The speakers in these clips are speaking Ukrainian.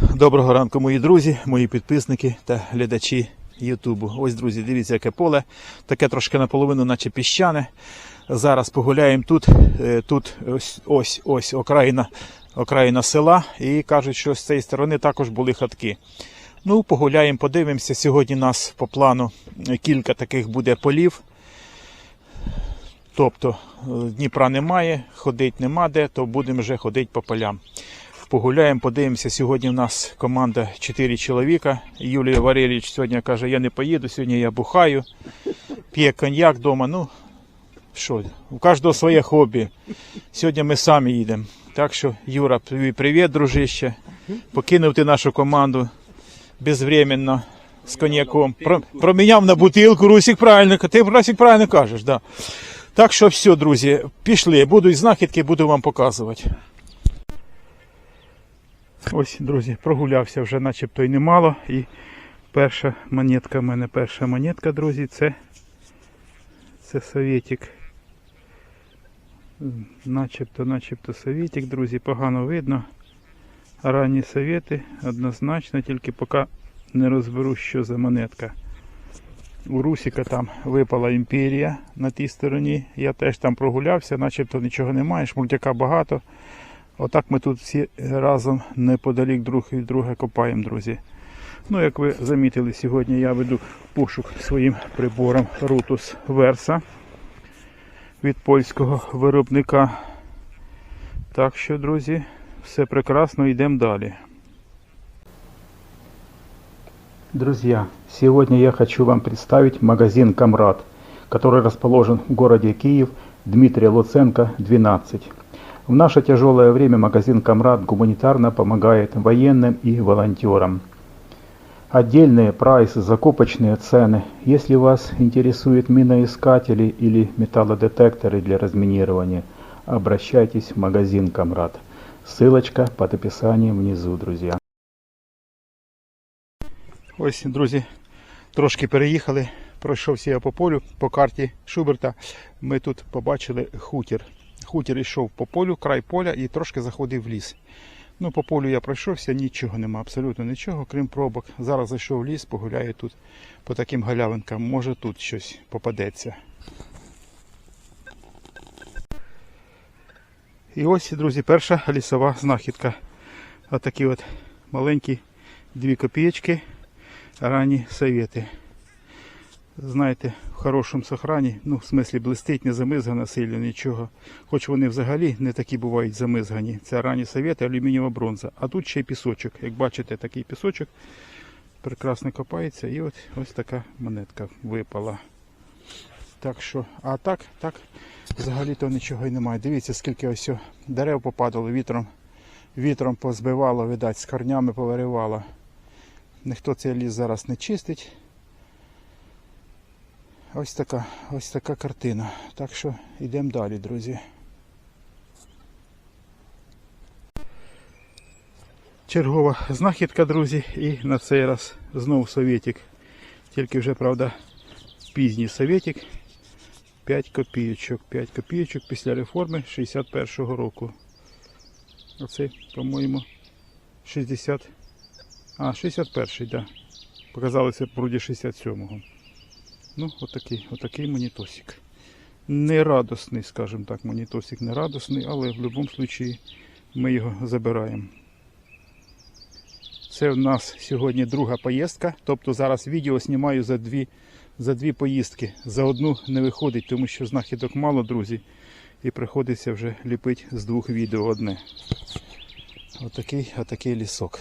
Доброго ранку, мої друзі, мої підписники та глядачі Ютубу. Ось, друзі, дивіться, яке поле. Таке трошки наполовину, наче піщане. Зараз погуляємо тут. Е, Тут ось ось ось окраїна, окраїна села. І кажуть, що з цієї сторони також були хатки. Ну, погуляємо, подивимося. Сьогодні нас по плану кілька таких буде полів. Тобто е, Дніпра немає, ходить нема де, то будемо вже ходити по полям. Погуляємо, подивимося. Сьогодні в нас команда 4 чоловіка. Юлія Валерійович сьогодні каже, я не поїду, сьогодні я бухаю, п'є коньяк вдома. Ну, що, у кожного своє хобі. Сьогодні ми самі їдемо. Так що, Юра, привіт, дружище. Покинув ти нашу команду безвременно з коньяком. Про, проміняв на бутилку, Русик правильно, ти Русик правильно кажеш, да. Так що все, друзі, пішли. Будуть знахідки, буду вам показувати. Ось, друзі, прогулявся вже начебто й немало. І перша монетка в мене, перша монетка, друзі, це, це совєтик. Начебто, начебто совєтик, друзі, погано видно. Ранні совєти однозначно, тільки поки не розберу, що за монетка. У Русіка там випала імперія на тій стороні. Я теж там прогулявся, начебто нічого немає, шмурдяка багато. Отак ми тут всі разом неподалік друг від друга копаємо, друзі. Ну, як ви замітили, сьогодні я веду пошук своїм прибором Rutus Versa від польського виробника. Так що, друзі, все прекрасно, йдемо далі. Друзья, сегодня я хочу вам представить магазин «Камрад», который расположен в городе Киев, Дмитрия Луценко, 12. В наше тяжелое время магазин «Камрад» гуманитарно помогает военным и волонтерам. Отдельные прайсы, закупочные цены. Если вас интересуют миноискатели или металлодетекторы для разминирования, обращайтесь в магазин «Камрад». Ссылочка под описанием внизу, друзья. Ось, друзі, трошки переїхали. Пройшовся я по полю, по карті Шуберта. Ми тут побачили хутір. Хутір йшов по полю, край поля і трошки заходив в ліс. Ну, по полю я пройшовся, нічого нема, абсолютно нічого, крім пробок. Зараз зайшов в ліс, погуляю тут по таким галявинкам. Може тут щось попадеться. І ось, друзі, перша лісова знахідка. Отакі от маленькі дві копієчки ранні совєти. Знаєте, хорошому сохрані, ну, в смислі блистить, не замизгана сильно нічого. Хоч вони взагалі не такі бувають замизгані. Це ранні совєти, алюмінієва бронза. А тут ще й пісочок. Як бачите, такий пісочок прекрасно копається. І от ось така монетка випала. Так що, а так, так, взагалі-то нічого й немає. Дивіться, скільки ось дерев попадало вітром. Вітром позбивало, видать, з корнями повиривало. Ніхто цей ліс зараз не чистить. Ось така, ось така картина. Так що йдемо далі, друзі. Чергова знахідка, друзі, і на цей раз знову совєтик. Тільки вже, правда, пізній совєтик. 5 копійочок. 5 копійочок після реформи 61-го року. Оце, по-моєму, 60. А, 61-й, да. Показалося вроді 67-го. Ну, отакий, отакий монітосик. Нерадосний, скажімо так, монітосик нерадосний, але в будь-якому випадку ми його забираємо. Це в нас сьогодні друга поїздка. Тобто зараз відео знімаю за дві, за дві поїздки. За одну не виходить, тому що знахідок мало, друзі. І приходиться вже ліпити з двох відео одне. Отакий, отакий лісок.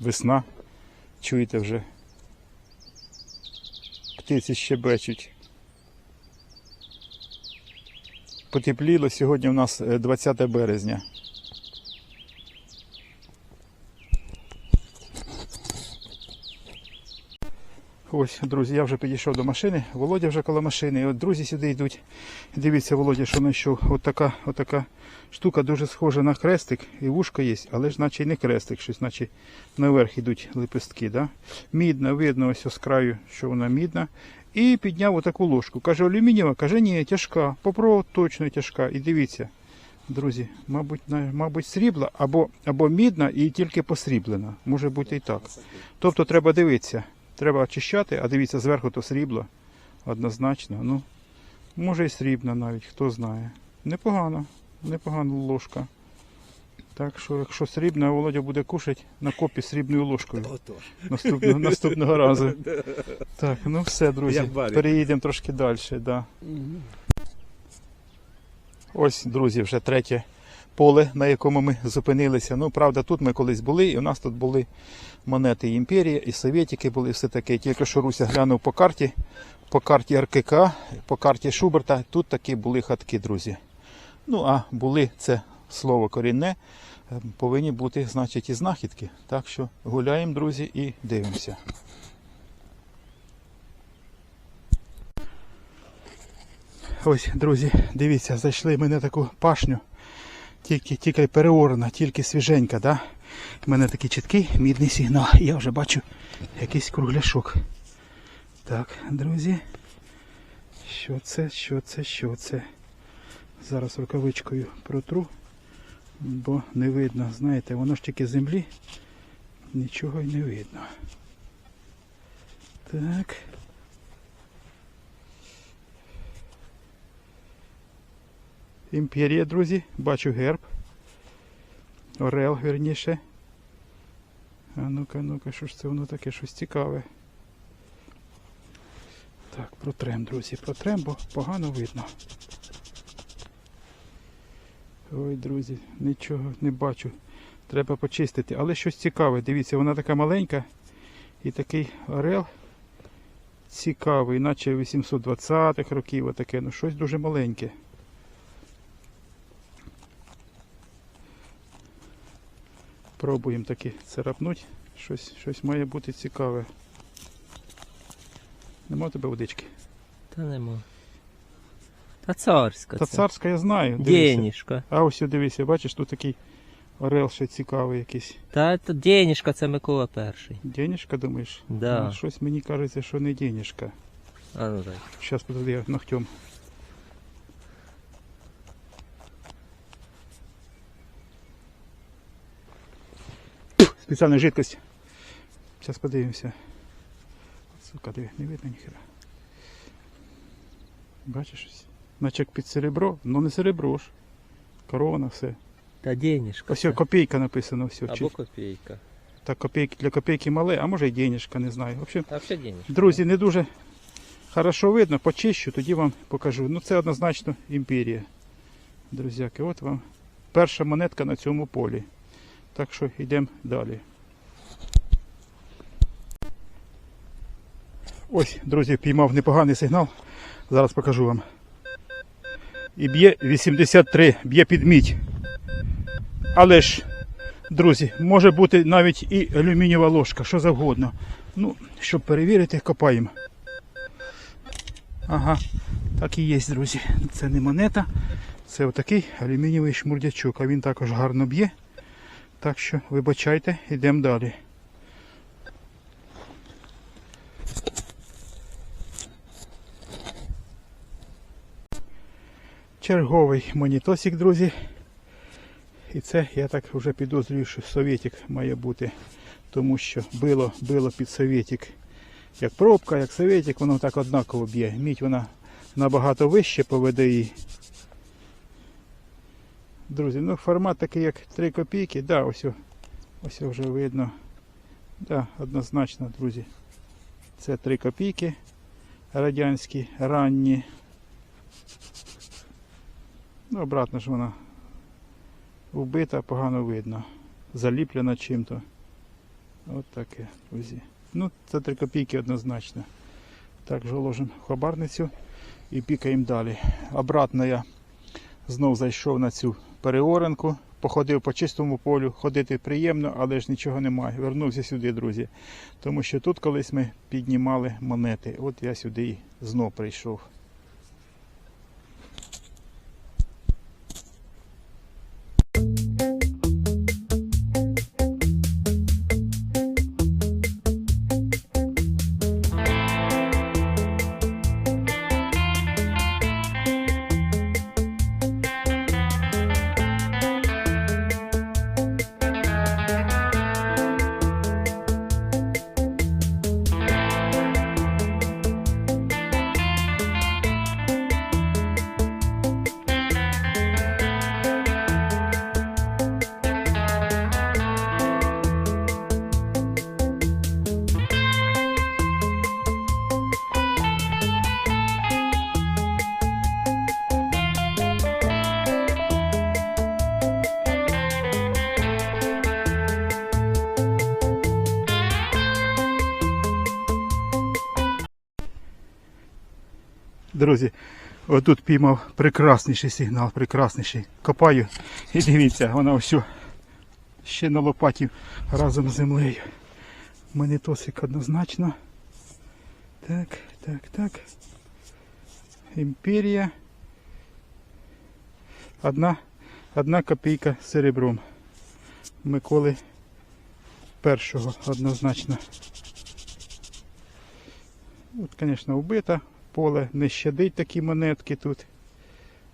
Весна. Чуєте вже. Птиці щебечуть. Потепліло, сьогодні у нас е, 20 березня. Ось, друзі, я вже підійшов до машини, Володя вже коло машини. І от друзі сюди йдуть. Дивіться, Володя, що знайшов. От така, от така штука дуже схожа на хрестик, і вушко є, але ж наче й не хрестик, щось, наче наверх йдуть лепестки. Да? Мідна, видно ось з краю, що вона мідна. І підняв отаку ложку. Каже, алюмінієва, каже, ні, тяжка. Попробував точно тяжка. І дивіться, Друзі, мабуть, мабуть, срібла або, або мідна і тільки посріблена. Може бути і так. Тобто треба дивитися. Треба очищати, а дивіться, зверху то срібло. Однозначно. Ну, може і срібна навіть, хто знає. Непогано, непогана ложка. Так що, якщо срібна, Володя буде кушати на копі срібною ложкою наступного, наступного разу. Так, ну все, друзі. Переїдемо трошки далі. Да. Ось, друзі, вже третє поле, на якому ми зупинилися. Ну, правда, тут ми колись були, і у нас тут були монети імперії, і совєтики були, все таке. Тільки що Руся глянув по карті, по карті РКК, по карті Шуберта, тут такі були хатки, друзі. Ну, а були це слово корінне, е, повинні бути, значить, і знахідки. Так що гуляємо, друзі, і дивимося. Ось, друзі, дивіться, зайшли ми на таку пашню. Тільки, тільки переорана, тільки свіженька, да? У мене такий чіткий мідний сигнал. Я вже бачу якийсь кругляшок. Так, друзі. Що це, що це, що це? Зараз рукавичкою протру, бо не видно, знаєте, воно ж тільки землі. Нічого й не видно. Так. Імперія, друзі, бачу герб. Орел, вірніше. А ну-ка, ну-ка, що ж це воно таке, щось цікаве. Так, протрем, друзі, протрем, бо погано видно. Ой, друзі, нічого не бачу. Треба почистити. Але щось цікаве. Дивіться, вона така маленька. І такий орел цікавий, наче 820-х років, отаке, ну щось дуже маленьке. Пробуємо таки царапнути. Щось, щось має бути цікаве. Нема у тебе водички? Та нема. Та царська. Та це. царська я знаю. Дивися. Денішка. А ось дивися, бачиш, тут такий орел ще цікавий якийсь. Та то денішка це Микола перший. Денежка, думаєш? Да. Ну, щось мені кажеться, що не денежка. А ну так. Зараз подожди, я ногтем. Спеціальна жидкость. Зараз подивимося. Сука, диви, не видно ніхера. Бачиш щось? Наче під серебро, ну не серебро ж. Корона, все. Та денішка. Ось копійка написано все. Або копійка. так, копійки для копійки мале, а може й денежка, не знаю. В общем, Та все денішка. Друзі, не дуже хорошо видно, почищу, тоді вам покажу. Ну це однозначно імперія. Друзяки, от вам перша монетка на цьому полі. Так що йдемо далі. Ось, друзі, піймав непоганий сигнал. Зараз покажу вам. І б'є 83, б'є під мідь. Але ж, друзі, може бути навіть і алюмінієва ложка, що завгодно. Ну, щоб перевірити, копаємо. Ага, так і є, друзі. Це не монета, це отакий алюмінієвий шмурдячок, а він також гарно б'є. Так що, вибачайте, йдемо далі. Черговий монітосик, друзі. І це, я так вже підозрюю, що совєтик має бути. Тому що било, било під совєтик. Як пробка, як совєтик, воно так однаково б'є. Мідь вона набагато вище по ВДІ. Друзі, ну формат такий як 3 копійки, да, ось, ось вже видно. Да, однозначно, друзі. Це 3 копійки радянські, ранні. Ну, обратно ж вона вбита, погано видно. Заліплена чим-то. От таке, друзі. Ну, це 3 копійки однозначно. Так, же ложимо хабарницю і пікаємо далі. Обратно я знов зайшов на цю переоренку, походив по чистому полю, ходити приємно, але ж нічого немає. Вернувся сюди, друзі. Тому що тут колись ми піднімали монети. От я сюди і знов прийшов. Друзі, отут піймав прекрасніший сигнал, прекрасніший. Копаю і дивіться, вона все ще на лопаті разом з землею. Монетосик однозначно. Так, так, так. Імперія. Одна, одна копійка з серебром. Миколи першого однозначно. От, звісно, вбита. Поле не щадить такі монетки тут.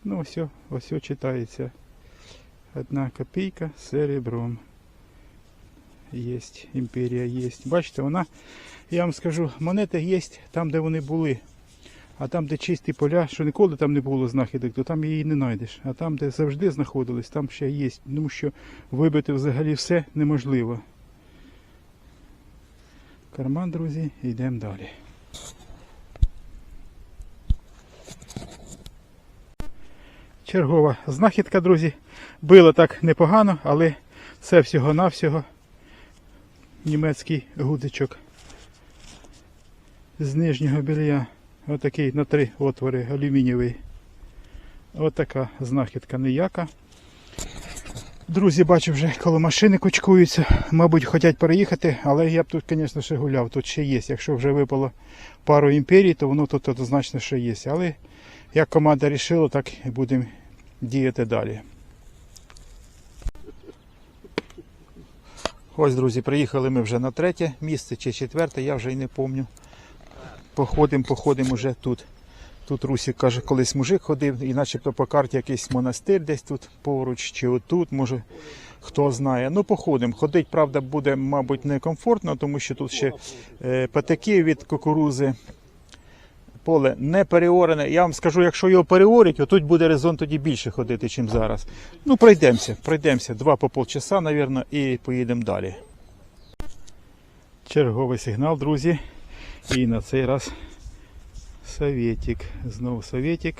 Ну, ось, ось читається. Одна копійка з серебром. Єсть, імперія є. Бачите, вона, я вам скажу, монети є там, де вони були. А там, де чисті поля, що ніколи там не було знахідок, то там її не знайдеш. А там, де завжди знаходились, там ще є. Тому що вибити взагалі все неможливо. Карман, друзі, йдемо далі. Чергова знахідка, друзі. Било так непогано, але це всього-навсього німецький гудзичок з нижнього белья. Отакий на три отвори алюмінієвий. Отака знахідка ніяка. Друзі, бачу, вже коло машини кучкуються. Мабуть, хочуть переїхати, але я б тут, звісно, ще гуляв. Тут ще є. Якщо вже випало пару імперій, то воно тут однозначно ще є. Але як команда рішила, так і будемо діяти далі. Ось, друзі, приїхали ми вже на третє місце чи четверте, я вже й не пам'ятаю. Походимо, походимо вже тут. Тут Русік каже, колись мужик ходив, і начебто по карті якийсь монастир десь тут поруч, чи отут, може хто знає. Ну, походимо. Ходить, правда, буде, мабуть, некомфортно, тому що тут ще е, патики від кукурузи. Поле не переорене. Я вам скажу, якщо його переорять, отут буде резон тоді більше ходити, ніж зараз. Ну, пройдемося, пройдемося. Два по полчаса, мабуть, і поїдемо далі. Черговий сигнал, друзі. І на цей раз Советик. Знову Советик.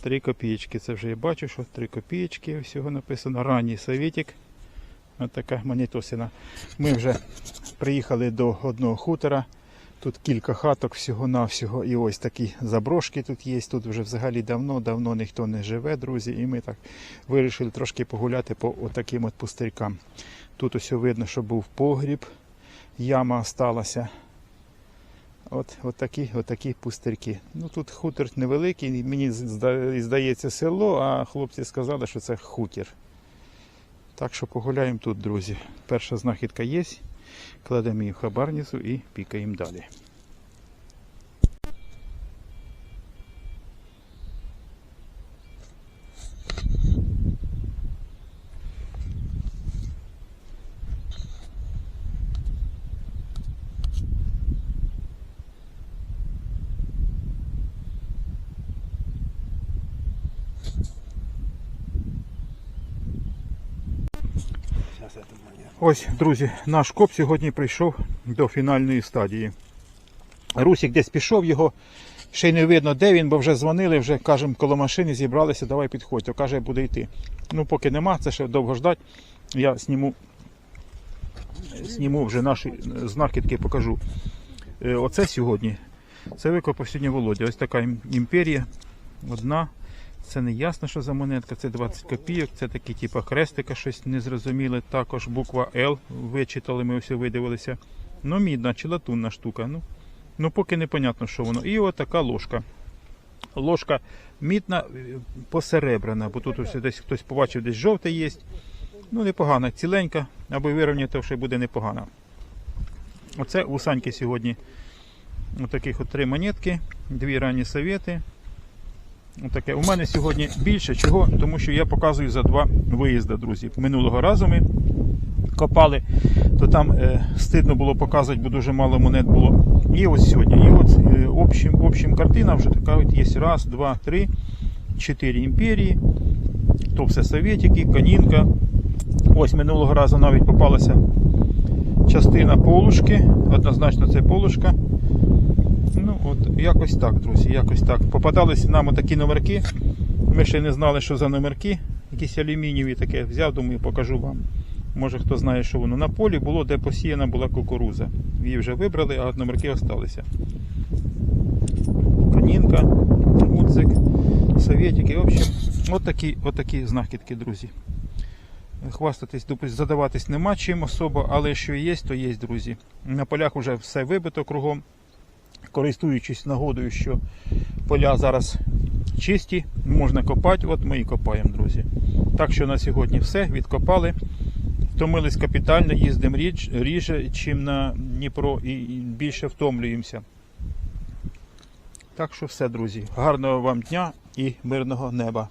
Три копійки. Це вже я бачу, що три копійки всього написано. Ранній Советик. Ось така монетосина. Ми вже приїхали до одного хутора. Тут кілька хаток всього-навсього. І ось такі заброшки тут є. Тут вже взагалі давно-давно ніхто не живе, друзі. І ми так вирішили трошки погуляти по отаким от пустирькам. Тут ось видно, що був погріб, яма осталася. От, от такі, от такі пустирки. Ну тут хутор невеликий, мені здається село, а хлопці сказали, що це хутір. Так що погуляємо тут, друзі. Перша знахідка є. Кладемо її в хабарницю і пікаємо далі. Ось, друзі, наш коп сьогодні прийшов до фінальної стадії. Русік десь пішов, його ще й не видно, де він, бо вже дзвонили, вже кажемо, коло машини зібралися, давай підходьте. Каже, буде йти. Ну, поки нема, це ще довго ждать. Я зніму, зніму вже наші знахідки, покажу. Е, Оце сьогодні. Це викопав сьогодні Володя. Ось така імперія. Одна. Це не ясно, що за монетка, це 20 копійок, це такі типу хрестика, щось незрозуміле. Також буква Л вичитали, ми ось видивилися. Ну, мідна чи латунна штука. Ну, ну поки непонятно, що воно. І отака ложка. Ложка мідна, е, посеребряна, бо тут ось десь хтось побачив, десь жовте є. Ну, непогана, ціленька, або вирівняти, що буде непогано. Оце у Саньки сьогодні отаких от три монетки, дві ранні совєти. Отаке. У мене сьогодні більше. Чого? Тому що я показую за два виїзди, друзі. Минулого разу ми копали, то там е, стидно було показувати, бо дуже мало монет було. І ось сьогодні. І от е, общим, общим картина вже така от є. Раз, два, три, чотири імперії. То все совєтики, канінка. Ось минулого разу навіть попалася частина полушки. Однозначно це полушка. Якось так, друзі, якось так. Попадалися нам такі номерки. Ми ще не знали, що за номерки. Якісь алюмінієві таке взяв, думаю, покажу вам. Може хто знає, що воно на полі було, де посіяна була кукуруза. Її вже вибрали, а номерки залишилися. Нінка, Гудзик, Советики. В общем, от такі, знахідки, друзі. Хвастатись, задаватись нема чим особо, але що є, то є, друзі. На полях вже все вибито кругом. Користуючись нагодою, що поля зараз чисті, можна копати, от ми і копаємо, друзі. Так що на сьогодні все, відкопали. Втомились капітально, їздимо ріж, ріже, чим на Дніпро, і, більше втомлюємося. Так що все, друзі. Гарного вам дня і мирного неба.